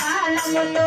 పాలనలో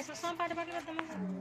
Deixa só uma parte para que eu